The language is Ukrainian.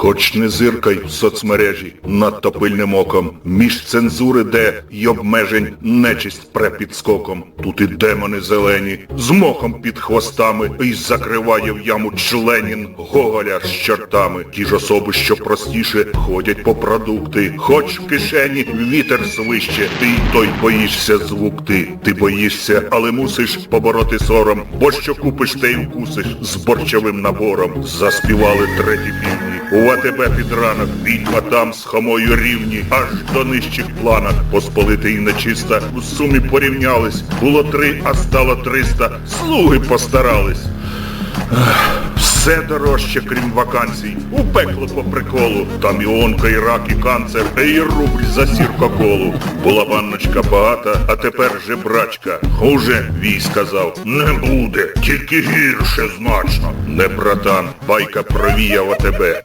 Хоч не зиркай в соцмережі надто пильним оком, між цензури де й обмежень нечисть пре під скоком. Тут і демони зелені, з мохом під хвостами, і закриває в яму членін Гоголя з чортами. Ті ж особи, що простіше, ходять по продукти. Хоч в кишені вітер свище, ти той боїшся звук ти. Ти боїшся, але мусиш побороти сором, бо що купиш, те й вкусиш з борчовим набором. Заспівали треті півні. У АТБ під ранок, відьма там з хомою рівні, аж до нижчих планах. Посполитий і нечиста в сумі порівнялись. Було три, а стало триста. Слуги постарались. Все дорожче, крім вакансій. У пекло по приколу. Там і онка, і рак, і канцер, і рубль за сіркоколу. Була панночка багата, а тепер жебрачка. Хуже, вій сказав, не буде, тільки гірше значно. Не братан, байка провіяв тебе.